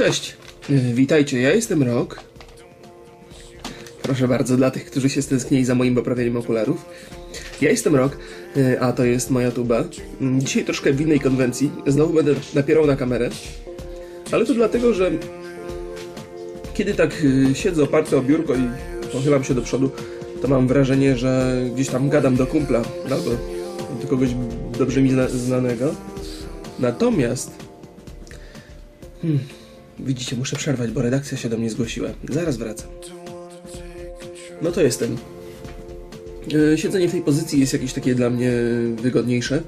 Cześć, witajcie, ja jestem Rok. Proszę bardzo, dla tych, którzy się stęsknili za moim poprawieniem okularów. Ja jestem Rok, y, a to jest moja tuba. Dzisiaj troszkę w innej konwencji. Znowu będę napierał na kamerę. Ale to dlatego, że kiedy tak y, siedzę oparty o biurko i pochylam się do przodu, to mam wrażenie, że gdzieś tam gadam do kumpla albo do kogoś dobrze mi zna znanego. Natomiast Hmm. Widzicie, muszę przerwać, bo redakcja się do mnie zgłosiła. Zaraz wracam. No to jestem. Yy, Siedzenie w tej pozycji jest jakieś takie dla mnie wygodniejsze.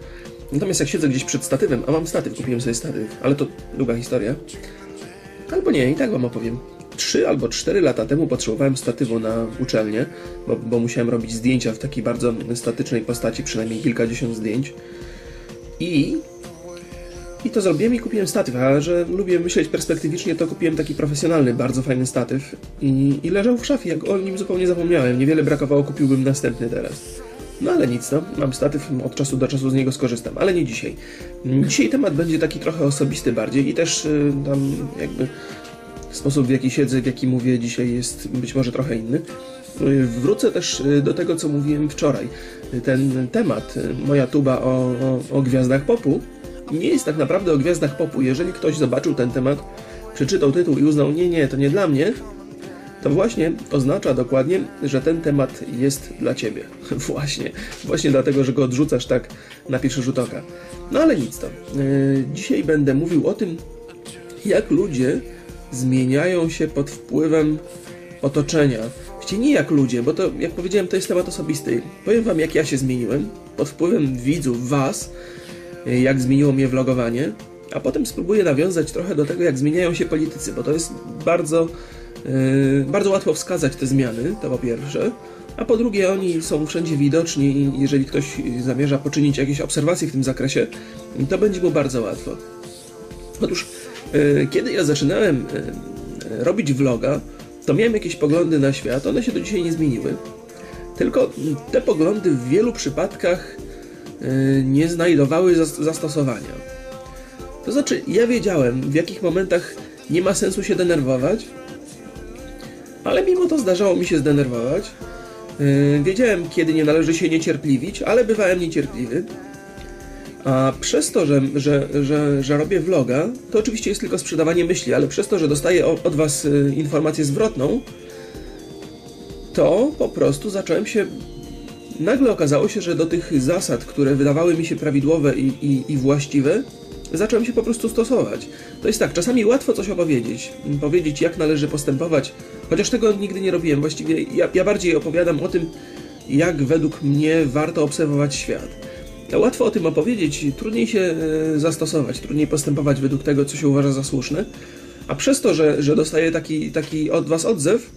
Natomiast jak siedzę gdzieś przed statywem, a mam statyw, kupiłem sobie statyw, ale to długa historia. Albo nie, i tak wam opowiem. Trzy albo cztery lata temu potrzebowałem statywu na uczelnię, bo, bo musiałem robić zdjęcia w takiej bardzo statycznej postaci, przynajmniej kilkadziesiąt zdjęć. I i to zrobiłem i kupiłem statyw, a że lubię myśleć perspektywicznie, to kupiłem taki profesjonalny, bardzo fajny statyw i, i leżał w szafie, jak o nim zupełnie zapomniałem. Niewiele brakowało, kupiłbym następny teraz. No ale nic, no. Mam statyw, od czasu do czasu z niego skorzystam, ale nie dzisiaj. Dzisiaj temat będzie taki trochę osobisty bardziej i też y, tam jakby sposób w jaki siedzę, w jaki mówię dzisiaj jest być może trochę inny. Y, Wrócę też y, do tego, co mówiłem wczoraj. Y, Ten temat, moja tuba o, o, o gwiazdach popu, nie jest tak naprawdę o gwiazdach popu. Jeżeli ktoś zobaczył ten temat, przeczytał tytuł i uznał, nie, nie, to nie dla mnie, to właśnie oznacza dokładnie, że ten temat jest dla ciebie. Właśnie. Właśnie dlatego, że go odrzucasz tak na pierwszy rzut oka. No ale nic to. Yy, Dzisiaj będę mówił o tym, jak ludzie zmieniają się pod wpływem otoczenia. Właściwie nie jak ludzie, bo to, jak powiedziałem, to jest temat osobisty. Powiem wam, jak ja się zmieniłem pod wpływem widzów, was, jak zmieniło mnie vlogowanie, a potem spróbuję nawiązać trochę do tego, jak zmieniają się politycy, bo to jest bardzo, yy, bardzo łatwo wskazać te zmiany, to po pierwsze, a po drugie oni są wszędzie widoczni i jeżeli ktoś zamierza poczynić jakieś obserwacje w tym zakresie, to będzie mu bardzo łatwo. Otóż, yy, kiedy ja zaczynałem robić vloga, to miałem jakieś poglądy na świat, one się do dzisiaj nie zmieniły. Tylko te poglądy w wielu przypadkach nie znajdowały zas- zastosowania. To znaczy, ja wiedziałem, w jakich momentach nie ma sensu się denerwować, ale mimo to zdarzało mi się zdenerwować. Yy, wiedziałem, kiedy nie należy się niecierpliwić, ale bywałem niecierpliwy. A przez to, że, że, że, że robię vloga, to oczywiście jest tylko sprzedawanie myśli, ale przez to, że dostaję od Was y, informację zwrotną, to po prostu zacząłem się. Nagle okazało się, że do tych zasad, które wydawały mi się prawidłowe i, i, i właściwe, zacząłem się po prostu stosować. To jest tak, czasami łatwo coś opowiedzieć, powiedzieć jak należy postępować, chociaż tego nigdy nie robiłem. Właściwie ja, ja bardziej opowiadam o tym, jak według mnie warto obserwować świat. Łatwo o tym opowiedzieć, trudniej się e, zastosować, trudniej postępować według tego, co się uważa za słuszne. A przez to, że, że dostaję taki, taki od was odzew,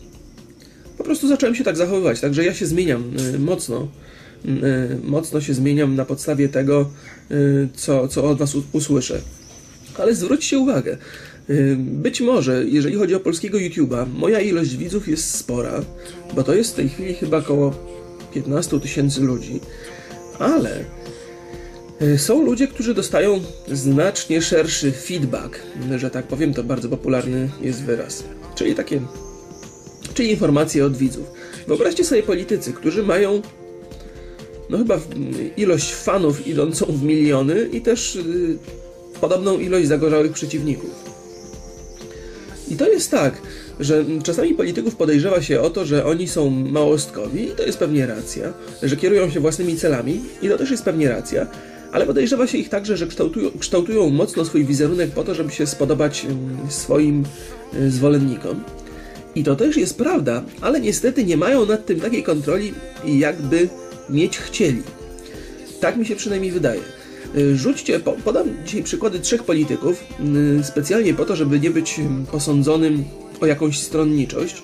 prostu zacząłem się tak zachowywać. Także ja się zmieniam y, mocno. Y, mocno się zmieniam na podstawie tego, y, co, co od Was usłyszę. Ale zwróćcie uwagę. Być może, jeżeli chodzi o polskiego YouTube'a, moja ilość widzów jest spora, bo to jest w tej chwili chyba około 15 tysięcy ludzi, ale są ludzie, którzy dostają znacznie szerszy feedback, że tak powiem, to bardzo popularny jest wyraz. Czyli takie czyli informacje od widzów. Wyobraźcie sobie politycy, którzy mają no chyba ilość fanów idącą w miliony i też y, podobną ilość zagorzałych przeciwników. I to jest tak, że czasami polityków podejrzewa się o to, że oni są małostkowi i to jest pewnie racja, że kierują się własnymi celami i to też jest pewnie racja, ale podejrzewa się ich także, że kształtują, kształtują mocno swój wizerunek po to, żeby się spodobać swoim y, zwolennikom. I to też jest prawda, ale niestety nie mają nad tym takiej kontroli, jakby mieć chcieli. Tak mi się przynajmniej wydaje. Y, Rzućcie, po, podam dzisiaj przykłady trzech polityków, y, specjalnie po to, żeby nie być ym, posądzonym o jakąś stronniczość.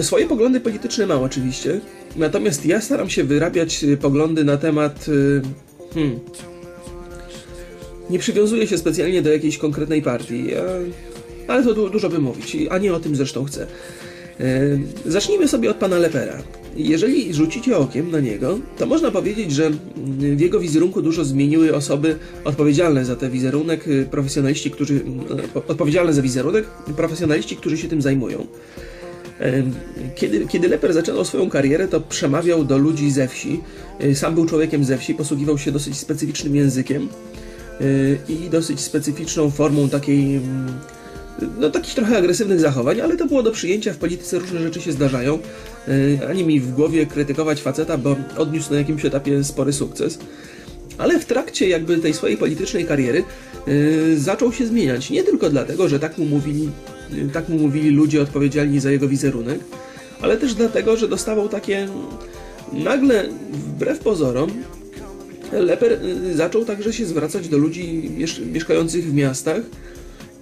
Y, Swoje poglądy polityczne mam oczywiście, natomiast ja staram się wyrabiać poglądy na temat. Hmm, nie przywiązuję się specjalnie do jakiejś konkretnej partii, a, ale to du- dużo by mówić, a nie o tym zresztą chcę. E, Zacznijmy sobie od pana Lepera. jeżeli rzucicie okiem na niego, to można powiedzieć, że w jego wizerunku dużo zmieniły osoby odpowiedzialne za ten wizerunek, y, profesjonaliści, którzy y, odpowiedzialne za wizerunek, profesjonaliści, którzy się tym zajmują. Kiedy, kiedy Leper zaczynał swoją karierę, to przemawiał do ludzi ze wsi. Y, sam był człowiekiem ze wsi, posługiwał się dosyć specyficznym językiem i dosyć specyficzną formą takiej mm, no, takich trochę agresywnych zachowań, ale to było do przyjęcia. W polityce różne rzeczy się zdarzają. E, ani mi w głowie krytykować faceta, bo odniósł na jakimś etapie spory sukces. Ale w trakcie jakby tej swojej politycznej kariery yy, zaczął się zmieniać. Nie tylko dlatego, że tak mu mówili, yy, tak mu mówili ludzie odpowiedzialni za jego wizerunek, ale też dlatego, że dostawał takie nagle, wbrew pozorom, Leper zaczął także się zwracać do ludzi mieszkających w miastach,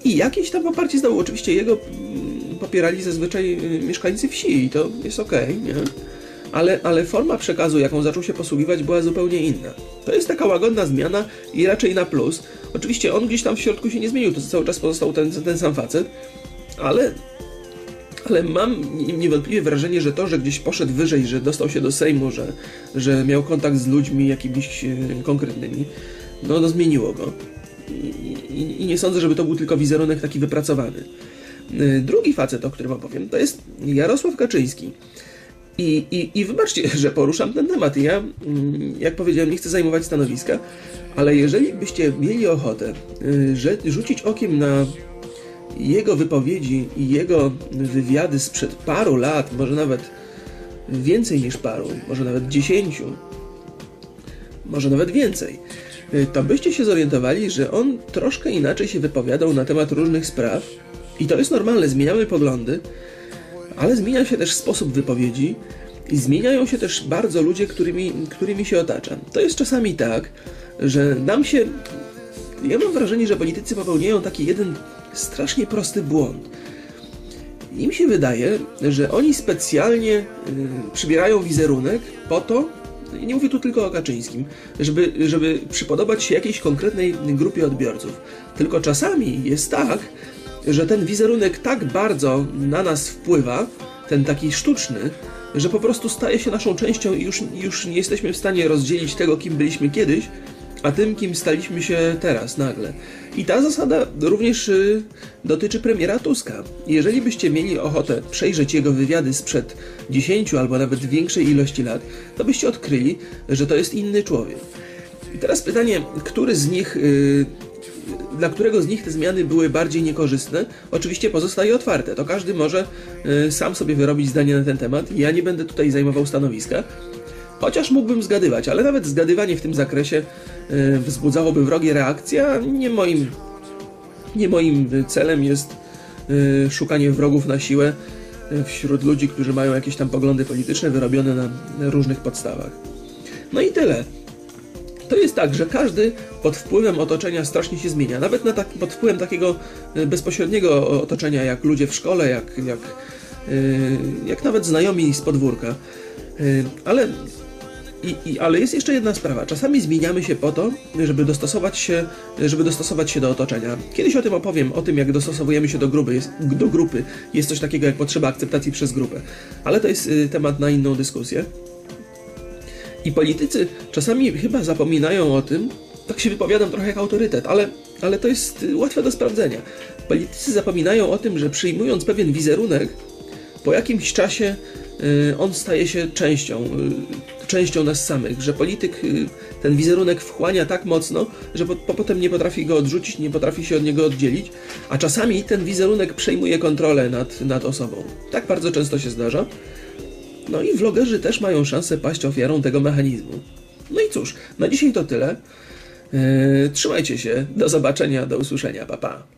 i jakieś tam poparcie zdobył. Oczywiście jego mm, popierali zazwyczaj y, mieszkańcy wsi i to jest okej, okay, nie? Ale, ale forma przekazu, jaką zaczął się posługiwać, była zupełnie inna. To jest taka łagodna zmiana i raczej na plus. Oczywiście on gdzieś tam w środku się nie zmienił, to cały czas pozostał ten, ten sam facet, ale ale mam niewątpliwie wrażenie, że to, że gdzieś poszedł wyżej, że dostał się do Sejmu, że, że miał kontakt z ludźmi jakimiś y, konkretnymi, no, no zmieniło go i, i nie sądzę, żeby to był tylko wizerunek taki wypracowany. Y, drugi facet, o którym opowiem, to jest Jarosław Kaczyński. I, i, I wybaczcie, że poruszam ten temat. Ja, mm, jak powiedziałem, nie chcę zajmować stanowiska, ale jeżeli byście mieli ochotę y, że, rzucić okiem na jego wypowiedzi i jego wywiady sprzed paru lat, może nawet więcej niż paru, może nawet dziesięciu, może nawet więcej, to byście się zorientowali, że on troszkę inaczej się wypowiadał na temat różnych spraw i to jest normalne, zmieniamy poglądy, ale zmienia się też sposób wypowiedzi i zmieniają się też bardzo ludzie, którymi, którymi się otacza. To jest czasami tak, że nam się... Ja mam wrażenie, że politycy popełniają taki jeden strasznie prosty błąd. Im się wydaje, że oni specjalnie y, przybierają wizerunek po to, nie mówię tu tylko o Kaczyńskim, żeby, żeby przypodobać się jakiejś konkretnej grupie odbiorców. Tylko czasami jest tak, że ten wizerunek tak bardzo na nas wpływa, ten taki sztuczny, że po prostu staje się naszą częścią i już, już nie jesteśmy w stanie rozdzielić tego, kim byliśmy kiedyś, a tym, kim staliśmy się teraz nagle. I ta zasada również y, dotyczy premiera Tuska. Jeżeli byście mieli ochotę przejrzeć jego wywiady sprzed 10 albo nawet większej ilości lat, to byście odkryli, że to jest inny człowiek. I teraz pytanie, który z nich y, dla którego z nich te zmiany były bardziej niekorzystne, oczywiście pozostaje otwarte. To każdy może y, sam sobie wyrobić zdanie na ten temat. Ja nie będę tutaj zajmował stanowiska. Chociaż mógłbym zgadywać, ale nawet zgadywanie w tym zakresie e, wzbudzałoby wrogie reakcje, a nie moim, nie moim celem jest e, szukanie wrogów na siłę e, wśród ludzi, którzy mają jakieś tam poglądy polityczne wyrobione na różnych podstawach. No i tyle. To jest tak, że każdy pod wpływem otoczenia strasznie się zmienia. Nawet na tak, pod wpływem takiego bezpośredniego otoczenia, jak ludzie w szkole, jak, jak, jak nawet znajomi z podwórka. Ale i, I, ale jest jeszcze jedna sprawa. Czasami zmieniamy się po to, żeby dostosować się, żeby dostosować się do otoczenia. Kiedyś o tym opowiem, o tym jak dostosowujemy się do grupy. Jest, do grupy. jest coś takiego jak potrzeba akceptacji przez grupę. Ale to jest y, temat na inną dyskusję. I politycy czasami chyba zapominają o tym, tak się wypowiadam trochę jak autorytet, ale, ale to jest y, łatwe do sprawdzenia. Politycy zapominają o tym, że przyjmując pewien wizerunek, po jakimś czasie y, on staje się częścią częścią nas samych, że polityk y, ten wizerunek wchłania tak mocno, że po, potem nie potrafi go odrzucić, nie potrafi się od niego oddzielić, a czasami ten wizerunek przejmuje kontrolę nad, nad osobą. Tak bardzo często się zdarza. No i vlogerzy też mają szansę paść ofiarą tego mechanizmu. No i cóż, na dzisiaj to tyle. Yy, trzymajcie się, do zobaczenia, do usłyszenia, pa pa.